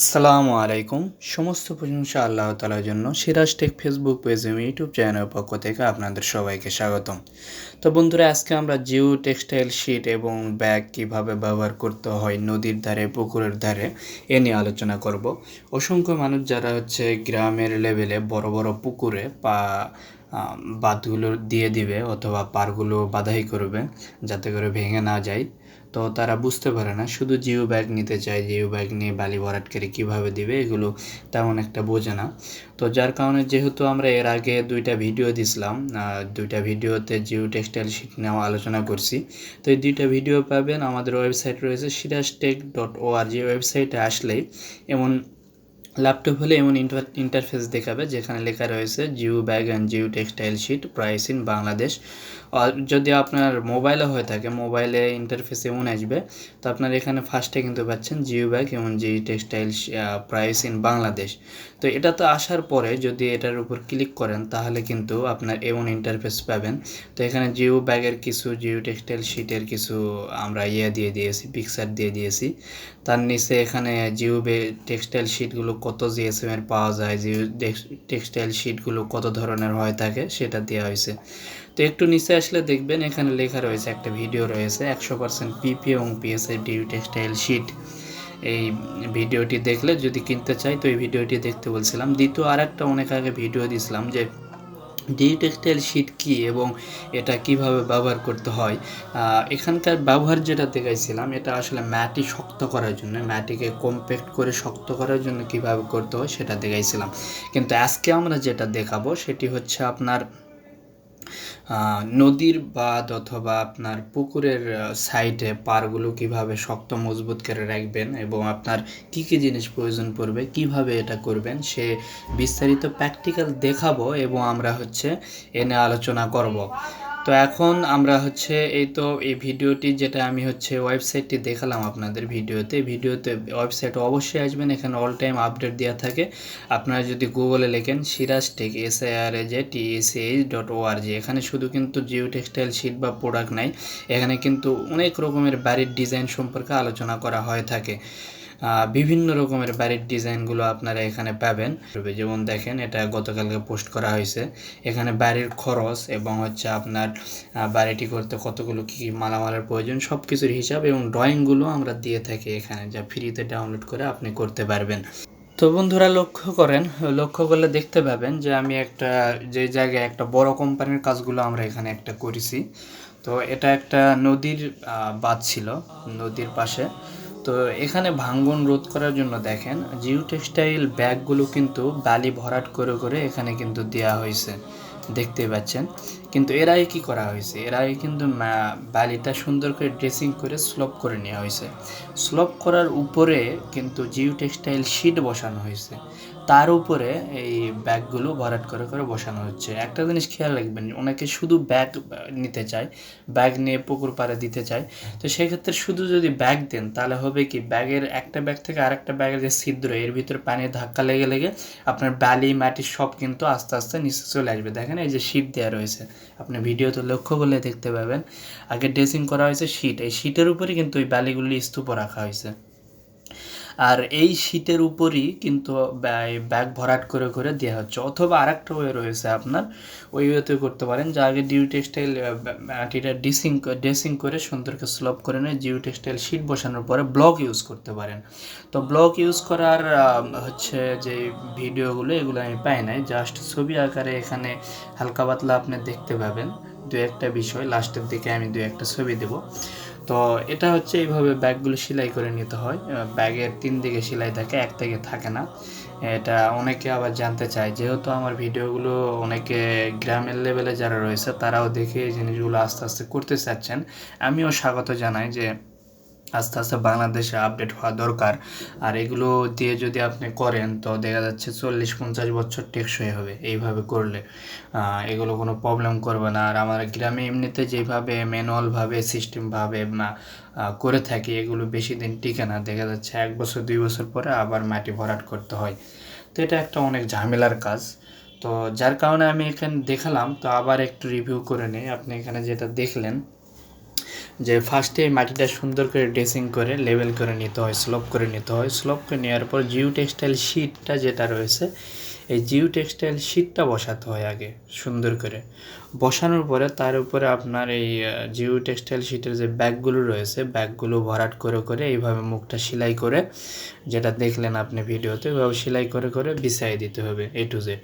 আসসালামু আলাইকুম। সমস্ত প্রশংসা আল্লাহ তালার জন্য। সিরাজ টেক ফেসবুক পেজ এবং ইউটিউব চ্যানেলের পক্ষ থেকে আপনাদের সবাইকে স্বাগতম। তো বন্ধুরা আজকে আমরা জিও টেক্সটাইল শিট এবং ব্যাগ কীভাবে ব্যবহার করতে হয় নদীর ধারে পুকুরের ধারে এ নিয়ে আলোচনা করব। অসংখ্য মানুষ যারা হচ্ছে গ্রামের লেভেলে বড় বড় পুকুরে আহ, বাঁধগুলো দিয়ে দিবে অথবা পারগুলো বাধাই করবে যাতে করে ভেঙে না যায়। তো তারা বুঝতে পারে না, শুধু জিও ব্যাগ নিতে চায়, জিও ব্যাগ নিয়ে বালি ভরাট করে কীভাবে দিবে এগুলো তেমন একটা বোঝে না। তো যার কারণে যেহেতু আমরা এর আগে দুইটা ভিডিও দিছিলাম দুইটা ভিডিওতে জিও টেক্সটাইল শিট নেওয়া আলোচনা করছি, তো এই দুইটা ভিডিও পাবেন আমাদের ওয়েবসাইট রয়েছে Siraj tech dot O R G ওয়েবসাইটে আসলেই এমন ল্যাপটপ হলে এমন ইন্টার- ইন্টারফেস দেখাবে যেখানে লেখা রয়েছে geo bag and geo textile sheet price in Bangladesh আর যদি আপনার মোবাইলে হয়ে থাকে মোবাইলে ইন্টারফেস এমন আসবে, তো আপনার এখানে ফার্স্টে কিন্তু পাচ্ছেন জিও ব্যাগ এবং geo textile price in Bangladesh তো এটা তো আসার পরে যদি এটার উপর ক্লিক করেন, তাহলে কিন্তু আপনার এমন ইন্টারফেস পাবেন। তো এখানে জিও ব্যাগের কিছু, জিও টেক্সটাইল শিটের কিছু আমরা ইয়ে দিয়ে দিয়েছি পিকচার দিয়ে দিয়েছি। তার নিচে এখানে জিও টেক্সটাইল শিটগুলো কত জিএসএম এর পাওয়া যায়, যে টেক্সটাইল শিটগুলো কত ধরনের হয় থাকে সেটা দেওয়া হয়েছে। তো একটু নিচে আসলে দেখবেন, এখানে লেখা রয়েছে একটা ভিডিও রয়েছে, একশো পার্সেন্ট পিপি এবং পিএসএ ডিউ টেক্সটাইল শিট। এই ভিডিওটি দেখলে যদি কিনতে চাই, তো এই ভিডিওটি দেখতে বলছিলাম। দ্বিতীয় আর একটা অনেক আগে ভিডিও দিছিলাম যে ডি টেক্সটাইল শিট কি এবং এটা কীভাবে ব্যবহার করতে হয়? এখানকার ব্যবহার যেটা দেখাইছিলাম, এটা আসলে ম্যাটি শক্ত করার জন্য, ম্যাটিকে কম্প্যাক্ট করে শক্ত করার জন্য কীভাবে করতে হয় সেটা দেখাইছিলাম। কিন্তু আজকে আমরা যেটা দেখাবো, সেটি হচ্ছে আপনার নদীর বাঁধ অথবা আপনার পুকুরের সাইডে পারগুলো কীভাবে শক্ত, মজবুত করে রাখবেন এবং আপনার কী কী জিনিস প্রয়োজন পড়বে, কীভাবে এটা করবেন, সে বিস্তারিত প্র্যাকটিক্যাল দেখাবো এবং আমরা হচ্ছে এনে আলোচনা করব। তো এখন আমরা হচ্ছে এই তো এই ভিডিওটি যেটা আমি হচ্ছে ওয়েবসাইটটি দেখালাম আপনাদের ভিডিওতে ভিডিওতে ওয়েবসাইট অবশ্যই আসবেন, এখানে অল টাইম আপডেট দেওয়া থাকে। আপনারা যদি গুগলে লেখেন Siraj tech S I R A J T S H dot O R G এখানে শুধু কিন্তু জিও টেক্সটাইল শিট বা প্রোডাক্ট নাই, এখানে কিন্তু অনেক রকমের বাড়ির ডিজাইন সম্পর্কে আলোচনা করা হয়ে থাকে। বিভিন্ন রকমের বাড়ির ডিজাইনগুলো আপনারা এখানে পাবেন। যেমন দেখেন, এটা গতকালকে পোস্ট করা হয়েছে। এখানে বাড়ির খরচ এবং হচ্ছে আপনার বাড়িটি করতে কতগুলো কী কী মালামালের প্রয়োজন সব কিছুর হিসাব এবং ড্রয়িংগুলো আমরা দিয়ে থাকি এখানে, যা ফ্রিতে ডাউনলোড করে আপনি করতে পারবেন। তো বন্ধুরা, লক্ষ্য করেন, লক্ষ্য করলে দেখতে পাবেন যে আমি একটা, যে জায়গায় একটা বড় কোম্পানির কাজগুলো আমরা এখানে একটা করেছি। তো এটা একটা নদীর বাঁধ ছিল নদীর পাশে। তো এখানে ভাঙ্গন রোধ করার জন্য দেখেন জিও টেক্সটাইল ব্যাগগুলো কিন্তু বালি ভরাট করে করে এখানে কিন্তু দেয়া হয়েছে। দেখতে পাচ্ছেন? কিন্তু এর আগে কী করা হয়েছে? এর আগে কিন্তু বালিটা সুন্দর করে ড্রেসিং করে স্লোপ করে নেওয়া হয়েছে। স্লোপ করার উপরে কিন্তু জিও টেক্সটাইল শিট বসানো হয়েছে। তার উপরে এই ব্যাগগুলো ভরাট করে করে বসানো হচ্ছে। একটা জিনিস খেয়াল রাখবেন, অনেকে শুধু ব্যাগ নিতে চায় ব্যাগ নিয়ে পুকুর পাড়ে দিতে চায়। তো সেক্ষেত্রে শুধু যদি ব্যাগ দেন, তাহলে হবে কি, ব্যাগের একটা ব্যাগ থেকে আরেকটা ব্যাগের যে ছিদ্র, এর ভিতরে পানির ধাক্কা লেগে লেগে আপনার বালি, মাটি সব কিন্তু আস্তে আস্তে নিচে চলে আসবে। দেখেন এই যে শীট দেওয়া রয়েছে। আপনি ভিডিওতে লক্ষ্য করলে দেখতে পাবেন। আগে ড্রেসিং করা হয়েছে শীট এই শীটের উপরে কিন্তু ওই বালিগুলি স্তূপ রাখা হয়েছে। আর এই শীটের উপরই কিন্তু ব্যা- ব্যাগ ভরাট করে করে দেওয়া হচ্ছে। অথবা আরেকটা ওয়ে রয়েছে আপনার, ওই ওয়েতে করতে পারেন। যা আগে ডিউ টেক্সটাইল মাটিটা ডিসিং ড্রেসিং করে সুন্দরকে স্লপ করে নিয়ে জিও টেক্সটাইল শিট বসানোর পরে ব্লক ইউজ করতে পারেন। তো ব্লক ইউজ করার হচ্ছে যে ভিডিওগুলো এগুলো আমি পাই নাই। জাস্ট ছবি আকারে এখানে হালকা পাতলা আপনি দেখতে পাবেন। দু একটা বিষয়, লাস্টের দিকে আমি দু একটা ছবি দেব। তো এটা হচ্ছে এইভাবে ব্যাগগুলো সেলাই করে নিতে হয়। ব্যাগের তিন দিকে সেলাই থাকে, এক থেকে থাকে না। এটা অনেকে আবার জানতে চায়, যেহেতু আমার ভিডিওগুলো অনেকে গ্রামের লেভেলে যারা রয়েছে, তারাও দেখে এই জিনিসগুলো আস্তে আস্তে করতে চাচ্ছেন। আমিও স্বাগত জানাই যে আস্তে আস্তে বাংলাদেশে আপডেট হওয়া দরকার। আর এগুলো দিয়ে যদি আপনি করেন, তো দেখা যাচ্ছে চল্লিশ পঞ্চাশ বছর টেকসই হবে এইভাবে করলে। এগুলো কোনো প্রবলেম করবে না। আর আমার গ্রামে এমনিতে যেভাবে ম্যানুয়ালভাবে সিস্টেমভাবে করে থাকি, এগুলো বেশি দিন টিকে না। দেখা যাচ্ছে এক বছর, দুই বছর পরে আবার মাটি ভরাট করতে হয়। তো এটা একটা অনেক ঝামেলার কাজ। তো যার কারণে আমি এখানে দেখালাম, তো আবার একটু রিভিউ করে নিই। আপনি এখানে যেটা দেখলেন যে ফার্স্টে মাটিটা সুন্দর করে ড্রেসিং করে লেভেল করে নিতে হয় স্লোপ করে নিতে হয়। স্লোপ করে নেওয়ার পর জিও টেক্সটাইল শিটটা যেটা রয়েছে এই জিও টেক্সটাইল শিটটা বসাতে হয় আগে, সুন্দর করে। বসানোর পরে তার উপরে আপনার এই জিও টেক্সটাইল শিটের যে ব্যাগগুলো রয়েছে, ব্যাগগুলো ভরাট করে করে এইভাবে মুখটা সেলাই করে, যেটা দেখলেন আপনি ভিডিওতে, ওইভাবে সেলাই করে করে বিছাই দিতে হবে এ টু জেড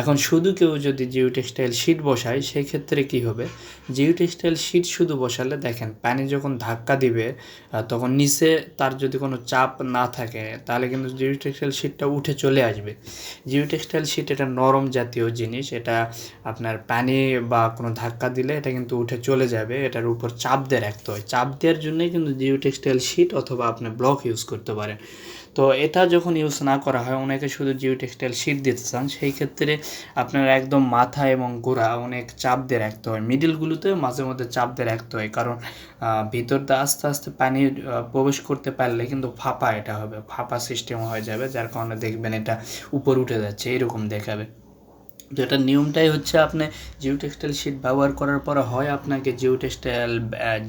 এখন শুধু কেউ যদি জিও টেক্সটাইল শিট বসায় সেই ক্ষেত্রে কি হবে? জিও টেক্সটাইল শিট শুধু বসালে দেখেন, পানি যখন ধাক্কা দিবে তখন নিচে তার যদি কোনো চাপ না থাকে, তাহলে কিন্তু জিও টেক্সটাইল শিটটা উঠে চলে আসবে। জিও শিট এটা নরম জাতীয় জিনিস, এটা আপনার পানি বা কোনো ধাক্কা দিলে এটা কিন্তু উঠে চলে যাবে, এটার উপর চাপ দিয়ে রাখতে হয়। চাপ দেওয়ার জন্যই কিন্তু জিও টেক্সটাইল শিট অথবা আপনি ব্লক ইউজ করতে পারেন। তো এটা যখন ইউজ না করা হয়, অনেকে শুধু জিও টেক্সটাইল শিট দিতে চান, সেই ক্ষেত্রে আপনার একদম মাথা এবং গোড়া অনেক চাপ দিয়ে রাখতে হয়। মিডিলগুলোতে মাঝে মধ্যে চাপ দিয়ে রাখতে হয়, কারণ ভিতর দিয়ে আস্তে আস্তে পানি প্রবেশ করতে পারলে কিন্তু ফাঁপা এটা হবে, ফাঁপা সিস্টেম হয়ে যাবে, যার কারণে দেখবেন এটা উপর উঠে যাচ্ছে। এরকম দেখাবে। তো নিয়মটাই হচ্ছে আপনি জিও টেক্সটাইল শিট ব্যবহার করার পর হয় আপনাকে geo textile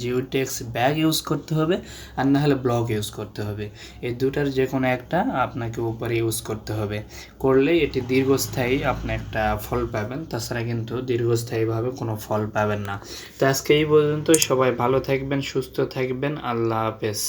geotex bag use করতে হবে আর না হলে ব্লক ইউজ করতে হবে। এই দুটার যে কোনো একটা আপনাকে উপরে ইউজ করতে হবে। করলে এটি দীর্ঘস্থায়ী আপনি একটা ফল পাবেন। তাছাড়া কিন্তু দীর্ঘস্থায়ীভাবে কোনো ফল পাবেন না। তো আজকে এই পর্যন্ত সবাই ভালো থাকবেন, সুস্থ থাকবেন। আল্লাহ হাফেজ।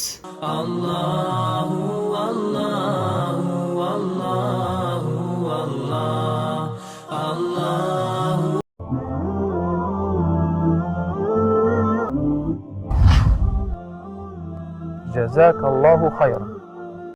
جزاك الله خيرا.